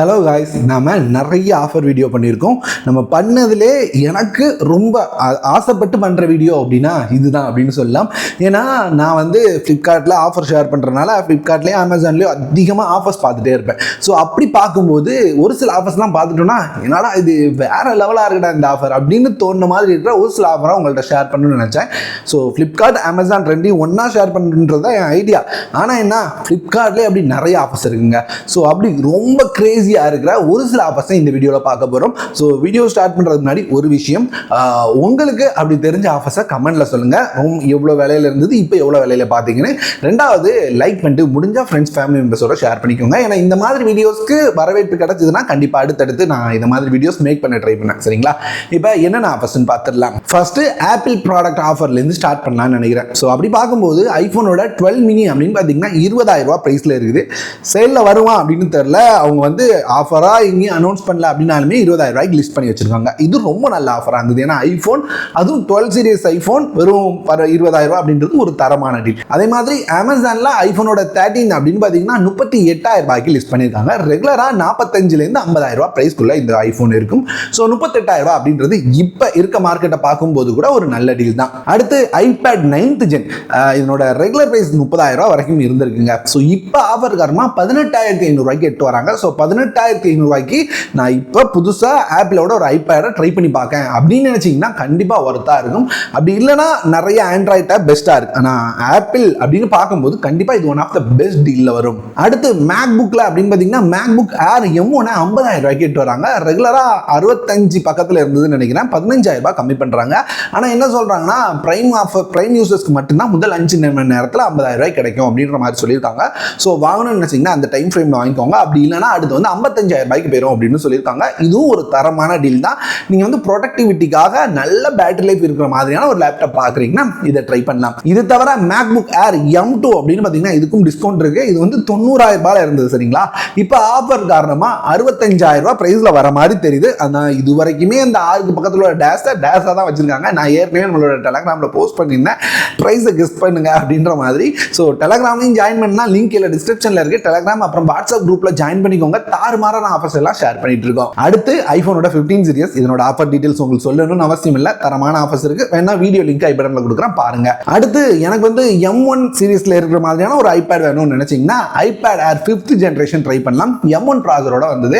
Hello guys நாம் நிறைய offer video பண்ணியிருக்கோம். நம்ம பண்ணதுலே எனக்கு ரொம்ப ஆ- ஆசைப்பட்டு பண்ணுற வீடியோ அப்படின்னா இதுதான் அப்படின்னு சொல்லலாம். ஏன்னா நான் வந்து ஃப்ளிப்கார்ட்டில் ஆஃபர் ஷேர் பண்ணுறதுனால ஃப்ளிப்கார்ட்லேயும் அமேசான்லேயும் அதிகமாக ஆஃபர்ஸ் பார்த்துட்டே இருப்பேன். ஸோ அப்படி பார்க்கும்போது ஒரு சில ஆஃபர்ஸ்லாம் பார்த்துட்டோன்னா என்னடா இது வேற லெவலாக இருக்கடா இந்த ஆஃபர் அப்படின்னு தோணுன மாதிரி இருக்கிற ஒரு சில ஆஃபராக உங்கள்கிட்ட ஷேர் பண்ணணும்னு நினச்சேன். ஸோ ஃப்ளிப்கார்ட் அமேசான் ரெண்டையும் ஒன்றா ஷேர் பண்ணுன்றது தான் என் ஐடியா ஆனால் என்ன? ஃப்ளிப்கார்ட்லேயே அப்படி நிறைய ஆஃபர்ஸ் இருக்குங்க. ஸோ அப்படி ரொம்ப பிஸியாக இருக்கிற ஒரு சில ஆஃபர்ஸை இந்த வீடியோவில் பார்க்க போகிறோம் ஸோ வீடியோ ஸ்டார்ட் பண்ணுறதுக்கு முன்னாடி ஒரு விஷயம். உங்களுக்கு அப்படி தெரிஞ்ச ஆஃபர்ஸை கமெண்ட்டில் சொல்லுங்கள் எவ்வளோ விலையில இருந்தது இப்போ எவ்வளோ விலையில பார்த்தீங்கன்னு. ரெண்டாவது லைக் பண்ணிட்டு முடிஞ்சால் ஃப்ரெண்ட்ஸ் ஃபேமிலி மெம்பர்ஸோட ஷேர் பண்ணிக்கோங்க. ஏன்னா இந்த மாதிரி வீடியோஸ்க்கு வரவேற்பு கிடைச்சதுன்னா கண்டிப்பாக அடுத்தடுத்து நான் இந்த மாதிரி வீடியோஸ் மேக் பண்ண ட்ரை பண்ணேன். சரிங்களா? இப்போ என்னென்ன ஆஃபர்ஸ்னு பார்த்துடலாம். ஃபர்ஸ்ட்டு ஆப்பிள் ப்ராடக்ட் ஆஃபர்லேருந்து ஸ்டார்ட் பண்ணலாம்னு நினைக்கிறேன். ஸோ அப்படி பார்க்கும்போது ஐஃபோனோட டுவெல் மினி அப்படின்னு பார்த்தீங்கன்னா இருபதாயிரம் ரூபா ப்ரைஸில் இருக்குது. சேலில் வருவான் அப்படின்னு தெரில அவங்க வந்து ஆஃபராக எங்கேயும் அனௌன்ஸ் பண்ணல அப்படின்னாலுமே இருபதாயிரம் ரூபாய்க்கு லிஸ்ட் பண்ணி வச்சிருக்காங்க. இது ரொம்ப நல்ல ஆஃபராக இருந்தது. ஏன்னா ஐஃபோன் அதுவும் டுவெல் சீரியஸ் ஐஃபோன் வெறும் இருபதாயிரம் ரூபாய் அப்படின்றது ஒரு தரமான டீல் அதே மாதிரி அமேசானில் ஐஃபோனோட தேர்ட்டின் அப்படின்னு பார்த்தீங்கன்னா முப்பத்தி எட்டாயிரம் ரூபாய்க்கு லிஸ்ட் பண்ணியிருக்காங்க. ரெகுலராக நாற்பத்தஞ்சிலேருந்து ஐம்பதாயிரம் ரூபாய் ப்ரைஸ்க்குள்ள இந்த ஐஃபோன் இருக்கும். ஸோ முப்பத்தெட்டாயிரம் ரூபாய் அப்படின்றது இப்போ இருக்க மார்க்கெட்டை பார்க்கும்போது கூட ஒரு நல்ல டீல் தான். அடுத்து ஐபேட் நைன்த் ஜென் இதனோட ரெகுலர் ப்ரைஸ் முப்பதாயிரம் ரூபாய் வரைக்கும் இருந்திருக்குங்க. ஸோ இப்போ ஆஃபர் காரணமாக பதினெட்டாயிரத்தி ஐநூறுரூவாய்க்கு எட்டு வராங்க. ஸோ பதினெட்டு பதினெட்டாயிரத்தி ஐநூறுரூவாய்க்கு நான் இப்போ புதுசாக ஆப்பிளோட ஒரு ஐபேடை ட்ரை பண்ணி பார்க்கேன் அப்படின்னு நினச்சிங்கன்னா கண்டிப்பாக ஒர்த்தாக இருக்கும். அப்படி இல்லைன்னா நிறைய ஆண்ட்ராய்ட் ஆப் பெஸ்ட்டாக இருக்குது ஆனால் ஆப்பிள் அப்படின்னு பார்க்கும்போது கண்டிப்பாக இது ஒன் ஆஃப் த பெஸ்ட் டீலில் வரும். அடுத்து மேக் புக்கில் அப்படின்னு பார்த்தீங்கன்னா மேக் புக் ஏர் எம் ஒன்று ஐம்பதாயிரம் ரூபாய்க்கு எட்டு வராங்க. ரெகுலராக அறுபத்தஞ்சு பக்கத்தில் இருந்ததுன்னு நினைக்கிறேன். பதினஞ்சாயிரம் ரூபாய் கம்மி பண்ணுறாங்க ஆனால் என்ன சொல்கிறாங்கன்னா ப்ரைம் ஆஃபர் ப்ரைம் யூசர்ஸ்க்கு மட்டும்தான் முதல் அஞ்சு மணி நேரத்தில் ஐம்பதாயிரம் ரூபாய் கிடைக்கும் அப்படின்ற மாதிரி சொல்லியிருக்காங்க. ஸோ வாங்கணும்னு நினச்சிங்கன்னா அந்த டைம் ஃப்ரேமில் வாங்கிக்கோங்க. அப்படி இல்லைன்னா அடுத்து வந்து ஐம்பத்தஞ்சாயிரம் ரூபாய்க்கு போயிடும் அப்படின்னு சொல்லியிருக்காங்க. இதுவும் ஒரு தரமான டீல் தான். நீங்கள் வந்து ப்ரொடக்டிவிட்டிக்காக நல்ல பேட்டரி லைஃப் இருக்கிற மாதிரியான ஒரு லேப்டாப் பார்க்குறீங்கன்னா இதை ட்ரை பண்ணலாம். இது தவிர MacBook Air M two அப்படின்னு பார்த்தீங்கன்னா இதுக்கும் டிஸ்கவுண்ட் இருக்கு. இது வந்து தொண்ணூறாயிரம் ரூபாயில் இருந்தது சரிங்களா? இப்போ ஆஃபர் காரணமாக அறுபத்தஞ்சாயிரம் ரூபாய் ப்ரைஸில் வர மாதிரி தெரியுது. ஆனால் இது வரைக்குமே அந்த ஆறுக்கு பக்கத்தில் உள்ள டேஸை டேஸாக தான் வச்சிருக்காங்க. நான் ஏற்கனவே நம்மளோட டெலகிராமில் போஸ்ட் பண்ணியிருந்தேன். ப்ரைஸை கெஸ்ட் பண்ணுங்க அப்படின்ற மாதிரி. ஸோ டெலகிராம்லையும் ஜாயின் பண்ணால் லிங்க் இல்லை டிஸ்கிரிப்ஷனில் இருக்கு. டெலகிராம் அப்புறம் வாட்ஸ்அப் குரூப்பில் ஜாயின் பண்ணிக்கோங்க. தாறுமாறான ஆஃபர்ஸ் எல்லாம் ஷேர் பண்ணிட்டு இருக்கோம். அடுத்து ஐஃபோனோட ஃபிஃப்டீன் சீரியஸ் இதனோட ஆஃபர் டீடைல்ஸ் உங்களுக்கு சொல்லணும்னு அவசியம் இல்லை. தரமான ஆஃபர்ஸ் இருக்கு. வேணா வீடியோ லிங்க் ஐ கொடுக்குறேன் பாருங்க. அடுத்து எனக்கு வந்து எம் ஒன் சீரீஸ்ல இருக்கிற மாதிரியான ஒரு ஐபேட் வேணும்னு நினைச்சீங்கன்னா iPad Air fifth generation try பண்ணலாம். எம் ஒன் ப்ராசரோட வந்தது.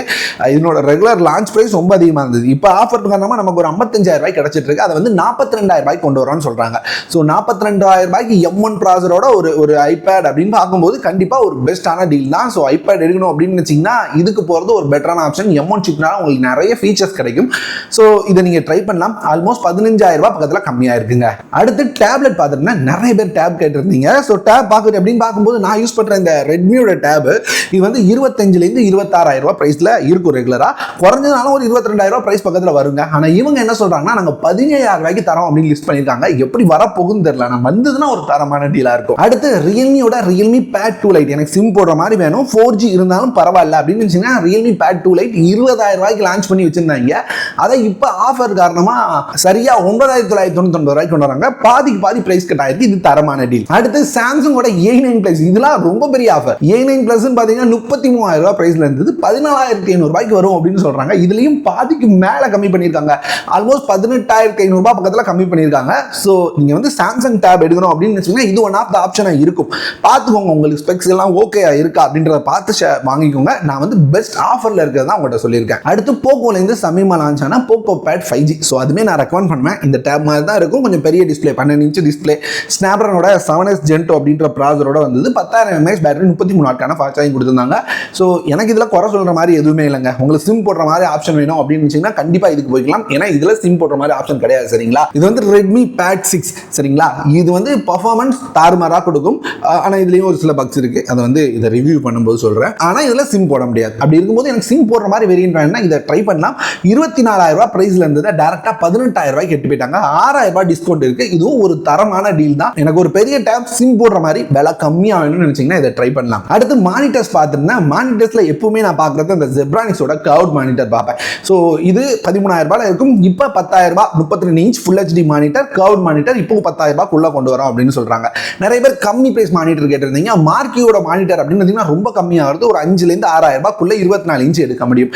இதனோட ரெகுலர் லான்ச் பிரைஸ் ரொம்ப அதிகமாக இருந்தது. இப்போ ஆஃபர் காரணமாக நமக்கு ஒரு ஐம்பத்தஞ்சாயிரம் ரூபாய் கிடைச்சிட்டு இருக்கு. அதை வந்து நாற்பத்தி ரெண்டாயிரம் ரூபாய்க்கு கொண்டு வரோம்னு சொல்றாங்க. ஸோ நாற்பத்தி ரெண்டாயிரம் ரூபாய்க்கு எம் ஒன் ப்ராசரோட ஒரு ஒரு ஐபேட் அப்படின்னு பார்க்கும்போது கண்டிப்பாக ஒரு பெஸ்ட்டான டீல் தான். ஸோ ஐபேட் எடுக்கணும் அப்படின்னு நினச்சிங்கன்னா இதுக்கு போகிறது ஒரு பெட்டரான ஆப்ஷன் எம் ஒன் சிப்னால உங்களுக்கு நிறைய ஃபீச்சர்ஸ் கிடைக்கும். ஸோ இதை நீங்கள் ட்ரை பண்ணலாம். ஆல்மோஸ்ட் பதினஞ்சாயிரம் ரூபாய் பக்கத்தில் கம்மியாக இருக்குங்க. அடுத்து டேப்லெட் பார்த்துட்டுனா நிறைய பேர் டேப் கேட்டிருந்தீங்க. ஸோ டேப் பார்க்குறது அப்படின்னு பார்க்கும்போது நான் யூஸ் பண்ணுற இந்த ரெட்மியோட டேப் இது வந்து இருபத்தஞ்சிலேருந்து இருபத்தாறாயிரம் ரூபா ப்ரைஸில் இருக்கும் ரெகுலராக குறைஞ்சதுனாலும் ஒரு இருபத்தி ரெண்டாயிரம் ரூபாய் ப்ரைஸ் பக்கத்தில் வருங்க. ஆனால் இவங்க என்ன சொல்கிறாங்கன்னா நாங்கள் பதினேழாயிரம் ரூபாய்க்கு தரோம் அப்படின்னு லிஸ்ட் பண்ணியிருக்காங்க. எப்படி வரப்போகுதுன்னு தெரியல. நான் வந்ததுன்னா ஒரு தரமான டீலாக இருக்கும். அடுத்து ரியல்மியோட ரியல்மி பேட் டூ லைட் எனக்கு சிம் போடுற மாதிரி வேணும். ஃபோர் ஜி இருந்தாலும் பரவாயில்ல அப்படின்னு வச்சுன்னா ரியல்மி பேட் டூ லைட் இருபதாயிரம் ரூபாய்க்கு லான்ச் பண்ணி வச்சிருந்தாங்க. அதை இப்போ ஆஃபர் காரணமாக சரியா ஒன்பதாயிரத்தி தொள்ளாயிரத்தி தொண்ணூத்தி ரூபாய்க்கு கொண்டு வராங்க. பாதிக்கு பாதி ப்ரைஸ் கட் ஆயிருக்கு. இது தரமான டீல் அடுத்து சாம்சங்கோட ஏ நைன் பிளஸ் இதெல்லாம் ரொம்ப பெரிய ஆஃபர் ஏ நைன் பிளஸ் பார்த்தீங்கன்னா முப்பத்தி மூவாயிரம் ரூபாய் பிரைஸ்ல இருந்தது. பதினாலாயிரத்தி ஐநூறுரூவாய்க்கு வரும் அப்படின்னு சொல்கிறாங்க இதுலேயும் பாதிக்கு மேலே கம்மி பண்ணியிருக்காங்க. ஆல்மோஸ்ட் பதினெட்டாயிரத்தி ஐநூறு பக்கத்தில் கம்மி பண்ணியிருக்காங்க. ஸோ நீங்கள் வந்து சாம்சங் டேப் எடுக்கணும் அப்படின்னு வச்சுக்கோங்க இது ஒன் ஆஃப் த ஆப்ஷனாக இருக்கும். பார்த்துக்கோங்க உங்களுக்கு ஸ்பெக்ஸ் எல்லாம் ஓகே இருக்கா அப்படின்றத பார்த்து வாங்கிக்கோங்க. நான் வந்து பெஸ்ட் ஆஃபர்ல இருக்கிறதா உங்கள்கிட்ட சொல்லியிருக்கேன். அடுத்து போக்கோலேருந்து சமீமா லான்ச் ஆனா Poco Pad five G so அதுமே நான் ரெக்கமெண்ட் பண்ணுவேன். இந்த டேப் மாதிரி தான் இருக்கும். கொஞ்சம் பெரிய டிஸ்ப்ளே பன்னெண்டு இன்ச்சு டிஸ்ப்ளே ஸ்னாப்ரனோட செவன் எஸ் ஜென்டோ அப்படின்ற ப்ராசரோட வந்தது. பத்தாயிரம் எம்எஸ் பேட்டரி முப்பத்தி மூணு நாட்கான ஃபாஸ்ட் சார்ஜிங் கொடுத்துருந்தாங்க. ஸோ எனக்கு இதில் குறை சொல்கிற மாதிரி எதுவுமே இல்லைங்க. உங்களுக்கு சிம் போடுற மாதிரி ஆப்ஷன் வேணும் அப்படின்னு வச்சிங்கன்னா கண்டிப்பாக இதுக்கு போய்க்கலாம். ஏன்னா இதில் சிம் போடுற மாதிரி ஆப்ஷன் கிடையாது சரிங்களா? இது வந்து ரெட்மி பேட் சிக்ஸ் சரிங்களா? இது வந்து பர்ஃபார்மன்ஸ் தாறுமாறாக கொடுக்கும். ஆனால் இதுலேயும் ஒரு சில பக்ஸ் இருக்குது அதை வந்து இதை ரிவ்யூ பண்ணும்போது சொல்கிறேன் ஆனால் இதில் சிம் போட முடியாது. அப்படி இருக்கும்போது எனக்கு சிம் போடுற மாதிரி வேரியன்ட் வேணும்னா இதை ட்ரை பண்ணலாம். இருபத்தி நாலாயிரம் ரூபாய் ப்ரைஸில் இருந்ததை டேரெக்டாக பதினெட்டாயிரம் ரூபாய்க்கு எட்டு போயிட்டாங்க. ஆறாயிரம் ரூபாய் டிஸ்கவுண்ட் இருக்குது இதுவும் ஒரு தரமான டீல் தான். எனக்கு ஒரு பெரிய டேப் சிம் போடுற மாதிரி விலை கம்மியாக வேணும்னு நினச்சிங்கன்னா இதை ட்ரை பண்ணலாம். அடுத்து மானிட்டர்ஸ் பார்த்துருந்தா மானிட்டர்ஸில் எப்பவுமே நான் பார்க்குறது அந்த ஜெப்ரானிக்ஸோட கவுட் மானிட்டர் பார்ப்பேன். ஸோ இது பதிமூணாயிரம் ரூபாய் இருக்கும். இப்போ பத்தாயிரம் ரூபாய் முப்பத்தி ரெண்டு inch full HD monitor curved monitor இப்போ பத்தாயிரம் ரூபாய்க்குள்ளே கொண்டு வரோம் அப்படின்னு சொல்கிறாங்க நிறைய பேர் கம்மி பிரைஸ் மானிட்டர் கேட்டிருந்தீங்க. மார்க்கியோட மானிட்டர் அப்படின்னு பார்த்தீங்கன்னா ரொம்ப கம்மியாக வருது. ஒரு அஞ்சுலேருந்து ஆறாயிரம் ரூபாய் ஐநூறுரூவாக்குள்ள இருபத்தி நாலு இன்ச் எடுக்க முடியும்.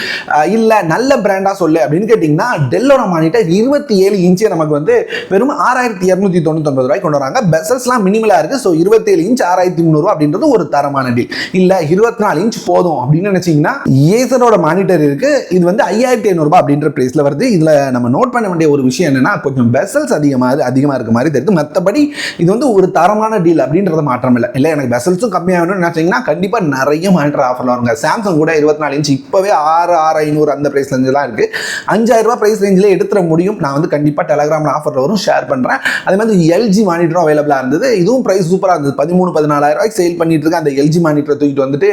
இல்லை நல்ல பிராண்டாக சொல்லு அப்படின்னு கேட்டிங்கன்னா டெல்லோட மானிட்டர் இருபத்தி ஏழு இன்ச்சே நமக்கு வந்து வெறும் ஆறாயிரத்தி இரநூத்தி தொண்ணூத்தொன்பது ரூபாய் கொண்டு வராங்க. பெசல்ஸ்லாம் மினிமலாக இருக்குது ஸோ இருபத்தேழு இன்ச் ஆறாயிரத்தி முந்நூறுவா அப்படின்றது ஒரு தரமான டீல் இல்லை இருபத்தி நாலு இன்ச் போதும் அப்படின்னு நினச்சிங்கன்னா ஏசரோட மானிட்டர் இருக்குது இது வந்து ஐயாயிரத்தி ஐநூறுபா அப்படின்ற ப்ரைஸில் வருது. இதில் நம்ம நோட் பண்ண வேண்டிய ஒரு விஷயம் என்னன்னா கொஞ்சம் பெசல்ஸ் அதிகமாக அதிகமாக இருக்க மாதிரி தெரியுது. மற்றபடி இது வந்து ஒரு தரமான டீல் அப்படின்றது மாற்றம் இல்லை. இல்லை எனக்கு பெசல்ஸும் கம்மியாகணும்னு நினச்சிங்கன்னா கண்டிப்பாக நிறைய மானிட்டர் ஆஃபர் வருங்க. சாம்சங் கூட இருபத்தி நாலு இன்ச் இப்போவே ஆறு ஆறு ஐநூறு அந்த ப்ரைஸ் ரேஞ்சில் தான் இருக்கு. அஞ்சாயிரம் ரூபாய் ப்ரைஸ் ரேஞ்சில் எடுத்துட முடியும். நான் வந்து கண்டிப்பாக டெலகிராமில் ஆஃபரில் வரும் ஷேர் பண்ணுறேன் அதே மாதிரி எல்ஜி மானிட்டரும் அவைலபிளாக இருந்தது. இதுவும் ப்ரைஸ் சூப்பராக இருந்தது. பதிமூணு பதினாலாயிரம் ரூபாய்க்கு சேல் பண்ணிட்டு இருக்க அந்த எல்ஜி மானிட்டரை தூக்கிட்டு வந்துட்டு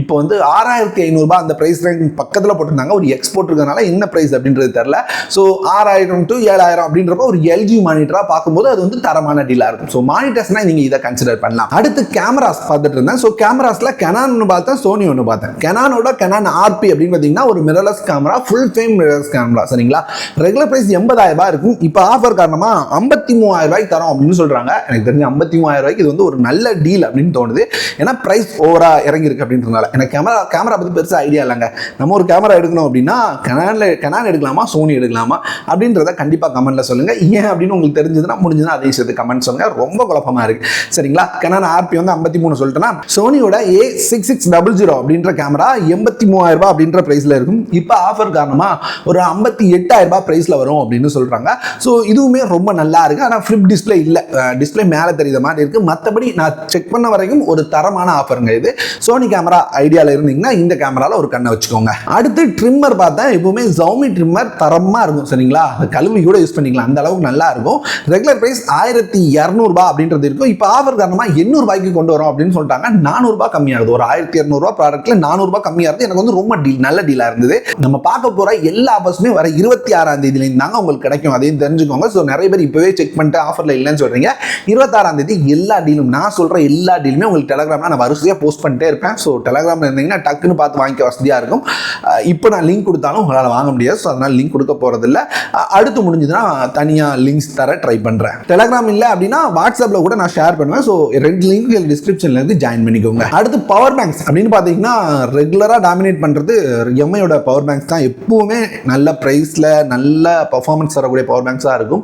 இப்போ வந்து ஆறாயிரத்தி ஐநூறுபா அந்த ப்ரைஸ் ரேஞ்ச் பக்கத்தில் போட்டிருந்தாங்க. ஒரு எக்ஸ்போர்ட் இருக்கிறதுனால என்ன ப்ரைஸ் அப்படின்றது தெரில ஸோ ஆறாயிரம் டு ஏழாயிரம் அப்படின்றப்ப ஒரு எல்ஜி மானிட்டராக பார்க்கும்போது அது வந்து தரமான டீலாக இருக்கும். ஸோ மானிட்டர்ஸ்னால் நீங்கள் இதை கன்சிடர் பண்ணலாம். அடுத்து கேமராஸ் பார்த்துட்டு இருந்தேன். ஸோ கேமராஸில் கெனான் ஒன்று பார்த்தேன் சோனி ஒன்று பார்த்தேன். கெனானோட கெனான் ஆர்பி அப்படின்னு பார்த்தீங்கன்னா ஒரு mirrorless camera full frame mirrorless camera சரிங்களா? ரெகுலர் ப்ரைஸ் எண்பதாயிரம் ரூபாய் இருக்கும். இப்போ ஆஃபர் காரணமா ஐம்பத்தி மூவாயிரம் ரூபாய்க்கு தரோம் அப்படின்னு சொல்கிறாங்க எனக்கு தெரிஞ்சு ஐம்பத்தி மூவாயிரம் ரூபாய்க்கு இது வந்து ஒரு நல்ல டீல் அப்படின்னு தோணுது. ஏன்னா ப்ரைஸ் ஓவராக இறங்கியிருக்கு அப்படின்றதுனால. எனக்கு கேமரா கேமரா பற்றி பெருசாக ஐடியா இல்லைங்க. நம்ம ஒரு கேமரா எடுக்கணும் அப்படின்னா கனானில் கெனான் எடுக்கலாமா சோனி எடுக்கலாமா அப்படின்றத கண்டிப்பாக கமெண்ட்டில் சொல்லுங்கள் ஏன் அப்படின்னு உங்களுக்கு தெரிஞ்சதுன்னா முடிஞ்சதுன்னா அதே சேர்த்து கமெண்ட் சொல்லுங்கள் ரொம்ப குழப்பமா இருக்கு. சரிங்களா? கெனான் ஆர்பி வந்து ஐம்பத்தி மூணு சொல்லிட்டேன்னா சோனியோட A six six double zero அப்படின்ற கேமரா எண்பத்தி மூவாயிரம் ரூபாய் அப்படின்ற பிரைஸ்ல இருக்கும். இப்போ ஆஃபர் காரணமா ஒரு ஐம்பத்தி எட்டாயிரம் ரூபாய் பிரைஸ்ல வரும் அப்படின்னு சொல்றாங்க. ஸோ இதுவுமே ரொம்ப நல்லா இருக்கு. ஆனால் ஃபிளிப் டிஸ்பிளே இல்லை. டிஸ்பிளே மேலே தெரியுத மாதிரி இருக்கு. மற்றபடி நான் செக் பண்ண வரைக்கும் ஒரு தரமான ஆஃபருங்க இது. சோனி கேமரா ஐடியாவில் இருந்தீங்கன்னா இந்த கேமரால ஒரு கண்ணை வச்சுக்கோங்க. அடுத்து ட்ரிம்மர் பார்த்தா எப்பவுமே ஜவுமி ட்ரிம்மர் தரமா இருக்கும் சரிங்களா? கழுவி கூட யூஸ் பண்ணிக்கலாம். அந்த அளவுக்கு நல்லா இருக்கும். ரெகுலர் பிரைஸ் ஆயிரத்தி இரநூறுபா அப்படின்றது இருக்கும். இப்போ ஆஃபர் காரணமாக எண்ணூறுபாய்க்கு கொண்டு வரோம் அப்படின்னு சொல்லிட்டாங்க. நானூறுபா கம்மியாகுது. ஒரு ஆயிரத்தி இரநூறுபா ப்ராடக்ட்ல நானூறுபா கம்மியாக இருந்து எனக்கு வந்து ரொம்ப டீல் நல்ல டீலாக இருந்தது. நம்ம பார்க்க போகிற எல்லா ஆஃபர்ஸுமே வர இருபத்தி ஆறாம் தேதியிலேருந்து தாங்க உங்களுக்கு கிடைக்கும். அதையும் தெரிஞ்சுக்கோங்க. ஸோ நிறைய பேர் இப்போவே செக் பண்ணிட்டு ஆஃபரில் இல்லைன்னு சொல்கிறீங்க இருபத்தாறாம் தேதி எல்லா டீலும் நான் சொல்கிற எல்லா டீலுமே உங்களுக்கு டெலகிராமில் நான் வரிசையாக போஸ்ட் பண்ணிட்டே இருப்பேன். ஸோ டெலகிராமில் இருந்தீங்கன்னா டக்குன்னு பார்த்து வாங்கிக்க வசதியாக இருக்கும். இப்போ நான் லிங்க் கொடுத்தாலும் உங்களால் வாங்க முடியாது. ஸோ அதனால் லிங்க் கொடுக்க போகிறதில்ல அடுத்து முடிஞ்சதுன்னா தனியாக லிங்க்ஸ் தர ட்ரை பண்ணுறேன் டெலகிராம் இல்லை அப்படின்னா வாட்ஸ்அப்பில் கூட நான் ஷேர் பண்ணுவேன். ஸோ ரெண்டு லிங்க் டிஸ்கிரிப்ஷன்லேருந்து ஜாயின் பண்ணிக்கோங்க. அடுத்து பவர் பேங்க்ஸ் அப்படின்னு பார்த்தீங்கன்னா ரெகுலராக டாமினேட் பண்ணுறது எம்ஐயோட பவர் பேங்க்ஸ் தான். எப்போவுமே நல்ல ப்ரைஸில் நல்ல பர்ஃபார்மன்ஸ் தரக்கூடிய பவர் பேங்க்ஸாக இருக்கும்.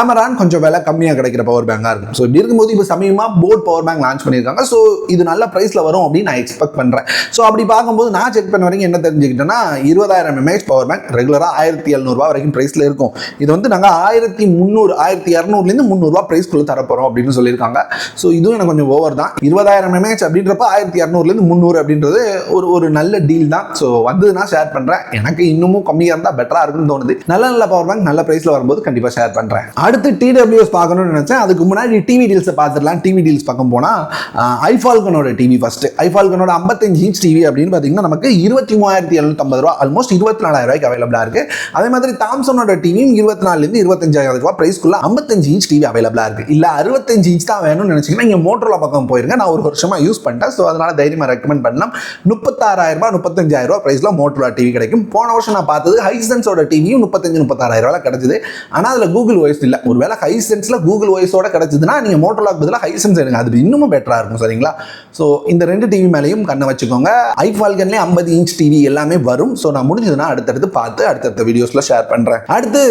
அமரான் கொஞ்சம் விலை கம்மியாக கிடைக்கிற பவர் பேங்காக இருக்கும். ஸோ இப்படி இருக்கும்போது இப்போ சமயமாக போட் பவர் பேங்க் லான்ச் பண்ணியிருக்காங்க. ஸோ இது நல்ல ப்ரைஸில் வரும் அப்படின்னு நான் எக்ஸ்பெக்ட் பண்ணுறேன் ஸோ அப்படி பார்க்கும்போது நான் செக் பண்ண வரைக்கும் என்ன தெரிஞ்சுக்கிட்டேன்னா இருபதாயிரம் எம்ஏஹெச் பவர் பேங்க் ரெகுலராக ஆயிரத்தி எழுநூறுபா வரைக்கும் ப்ரைஸில் இருக்கும். இது வந்து நாங்கள் ஆயிரத்தி முந்நூறு ஆயிரத்தி இரநூறுலேருந்து முந்நூறுபா ப்ரைஸ்க்குள்ளே தரப்போகிறோம் அப்படின்னு சொல்லியிருக்காங்க. ஸோ இதுவும் எனக்கு கொஞ்சம் ஓவர் தான். இருபதாயிரம் எம்ஏஹெச் அப்படின்றப்ப ஆயிரத்தி இரநூறுலேருந்து முந்நூறு அப்படின்றது ஒரு ஒரு நல்ல டீல் தான். ஸோ வந்ததுன்னா ஷேர் பண்ணுறேன் எனக்கு இன்னமும் கம்மியாக இருந்தால் பெட்டராக இருக்குன்னு தோணுது. நல்ல நல்ல பவர் பேங்க் நல்ல ப்ரைஸில் வரும்போது கண்டிப்பாக ஷேர் பண்ணுறேன் அடுத்து டிடபிள்யூஎஸ் பார்க்கணும்னு நினச்சேன். அதுக்கு முன்னாடி டிவி டீல்ஸை பார்த்துடலாம். டிவி டீல்ஸ் பக்கம் போனால் ஐஃபால்கனோட டிவி ஃபஸ்ட்டு ஐஃபால்கனோட ஐம்பத்தஞ்சு இன்ச் டிவி அப்படின்னு பார்த்தீங்கன்னா நமக்கு இருபத்தி மூவாயிரத்தி எழுநூத்தம்பது ரூபா ஆல்மோஸ்ட் இருபத்தி நாலாயிரம் ரூபாய்க்கு அவைலபிளாக இருக்கு. அதே மாதிரி தாம்சனோட டிவியும் இருபத்தி நாலுலேருந்து இருபத்தஞ்சாயிரம் ரூபாய் ப்ரைஸ்க்குள்ள ஐம்பத்தஞ்சு இன்ச் டிவி அவைலபிளாக இருக்கு. இல்லை அறுபத்தஞ்சு இன்ச் தான் வேணும்னு நினச்சிங்கன்னா இங்கே மோட்டரோலா பக்கம் போயிருங்க. நான் ஒரு வருஷமாக யூஸ் பண்ணிட்டேன். ஸோ அதனால தைரியமாக ரெக்கமெண்ட் பண்ணலாம். முப்பத்தாறாயிரம் ரூபாய் முப்பத்தஞ்சாயிரம் ரூபாய் ப்ரைஸில் மோட்டரோலா டிவி கிடைக்கும். போன வருஷம் நான் பார்த்தது ஹைசென்ஸோட டிவியும் முப்பத்தஞ்சு முப்பத்தாறாயிரம் ரூபாய் கிடைச்சிது. ஆனால் அதில் கூகுள் வாய்ஸ் இல்லை. ஒருவேளை ஹைசென்ஸில் கூகுள் வாய்ஸோட கிடைச்சதுன்னா நீங்கள் மோட்டோலாக்கு பதிலாக ஹைசென்ஸ் எடுங்க. அது இன்னும் பெட்டராக இருக்கும் சரிங்களா? ஸோ இந்த ரெண்டு டிவி மேலேயும் கண்ணை வச்சுக்கோங்க. ஐஃபால்கன்லேயே ஐம்பது இன்ச் டிவி எல்லாமே வரும். ஸோ நான் முடிஞ்சதுன்னா அடுத்தடுத்து பார்த்து அடுத்தடுத்த வீடியோஸில் ஷேர் பண்ணுறேன் அடுத்து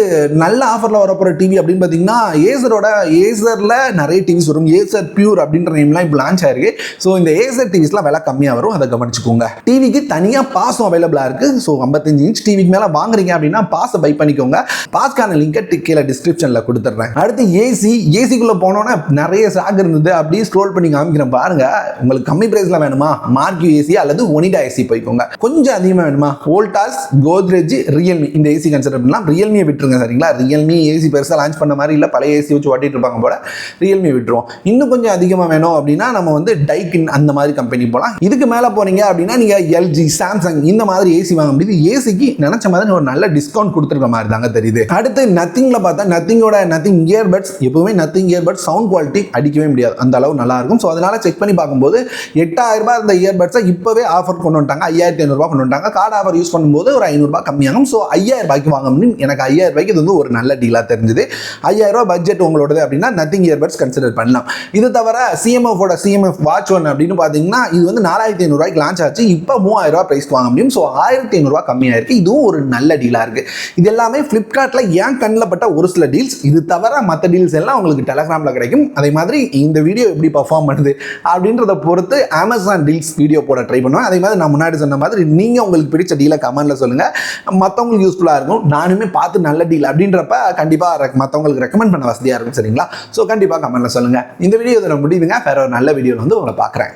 நல்ல ஆஃபரில் வரப்போகிற டிவி அப்படின்னு பார்த்தீங்கன்னா ஏசரோட ஏசரில் நிறைய டிவிஸ் வரும். ஏசர் பியூர் அப்படின்ற நேம்லாம் இப்போ லான்ச் ஆயிருக்கு. ஸோ இந்த ஏசர் டிவிஸ்லாம் விலை கம்மியாக வரும். அதை கவனிச்சுக்கோங்க. டிவிக்கு தனியாக பாஸும் அவைலபிளாக இருக்குது ஸோ ஐம்பத்தஞ்சு இன்ச் டிவிக்கு மேலே வாங்குறீங்க அப்படின்னா பாஸை பை பண்ணிக்கோங்க. பாஸ்க்கான லிங்கை கீழே டிஸ்கிரிப்ஷனில் கொடுத்துட்றேன். அடுத்து ஏசி ஏசிக்குள்ளே போனோன்னே நிறைய ஸ்டாக் இருந்தது. அப்படியே ஸ்க்ரோல் பண்ணி காமிக்கிறேன். பாருங்க உங்களுக்கு கம்மி ப்ரைஸில் வேணுமா? மார்க்யூ ஏசி அல்லது ஒனிடா ஏசி போய்க்கோங்க. கொஞ்சம் அதிகமாக வேணுமா? ஓல்டாஸ் கோத்ரேஜ் ரியல்மி இந்த ஏசி கன்சிடர் பண்ணலாம் ரியல்மியை விட்டுருங்க சரிங்களா? ரியல்மி ஏசி பெருசாக லான்ச் பண்ண மாதிரி இல்லை. பழைய ஏசி வச்சு ஓட்டிட்டு இருப்பாங்க போல. ரியல்மி விட்டுருவோம். இன்னும் கொஞ்சம் அதிகமாக வேணும் அப்படின்னா நம்ம வந்து டைக்கின் அந்த மாதிரி கம்பெனி போகலாம் இதுக்கு மேலே போனீங்க அப்படின்னா நீங்கள் எல்ஜி சாம்சங் இந்த மாதிரி ஏசி வாங்க முடியுது. ஏசிக்கு நினச்ச மாதிரி ஒரு நல்ல டிஸ்கவுண்ட் கொடுத்துருக்க மாதிரி தாங்க தெரியுது. அடுத்து நத்திங்கில் பார்த்தா நத்திங்கோட நத்திங் இயர்பட்ஸ் எப்பவுமே நத்திங் இயர்பட்ஸ் சவுண்ட் குவாலிட்டி அடிக்கவே முடியாது. அந்த அளவு நல்லா இருக்கும். ஸோ அதனால செக் பண்ணி பார்க்கும்போது எட்டாயிரம் ரூபாய் இருந்த இயர்பட்ஸை இப்போவே ஆஃபர் கொண்டு வந்துட்டாங்க. ஐயாயிரத்தி ஐநூறுபா கொண்டு வந்துட்டாங்க. கார்டு ஆஃபர் யூஸ் பண்ணும்போது ஒரு ஐநூறுபா கம்மியாகும். ஸோ ஐயாயிரம் ரூபாய்க்கு வாங்க முடியும் எனக்கு ஐயாயிரம் ரூபாய்க்கு இது வந்து ஒரு நல்ல டீலாக தெரிஞ்சுது. ஐயாயிரம் ரூபாய் பட்ஜெட் உங்களோடது அப்படின்னா நத்திங் இயர்பட்ஸ் கன்சிடர் பண்ணலாம். இது தவிர சிஎம்எஃபோட சிஎம்எஃப் வாட்ச் ஒன் அப்படின்னு பார்த்தீங்கன்னா இது வந்து நாலாயிரத்தி ஐநூறுரூவாய்க்கு லான்ச் ஆச்சு. இப்போ மூவாயிரம் ரூபாய் ப்ரைஸ் வாங்க முடியும். ஸோ ஆயிரத்தி ஐநூறுரூவா கம்மியாக இருக்குது இதுவும் ஒரு நல்ல டீலாக இருக்குது இது எல்லாமே ஃப்ளிப்கார்ட்டில் ஏன் கண்ணில் பட்ட ஒரு சில டீல்ஸ் இது தவிர மற்ற டீல்ஸ் எல்லாம் உங்களுக்கு டெலகிராமில் கிடைக்கும். அதே மாதிரி இந்த வீடியோ எப்படி பர்ஃபார்ம் பண்ணுது அப்படின்றத பொறுத்து அமேசான் டீல்ஸ் வீடியோ போட ட்ரை பண்ணுவேன். அதே மாதிரி நான் முன்னாடி சொன்ன மாதிரி நீங்கள் உங்களுக்கு பிடிச்ச டீலை கமெண்ட்டில் சொல்லுங்கள் மற்றவங்களுக்கு யூஸ்ஃபுல்லாக இருக்கும். நானுமே பார்த்து நல்ல டீல் அப்படின்றப்ப கண்டிப்பாக மற்றவங்களுக்கு ரெக்கமெண்ட் பண்ண வசதியாக இருக்கும் சரிங்களா? ஸோ கண்டிப்பாக கமெண்ட்டில் சொல்லுங்கள் இந்த வீடியோ இதில் முடியுதுங்க. வேற ஒரு நல்ல வீடியோவில் வந்து உங்களை பார்க்குறேன்.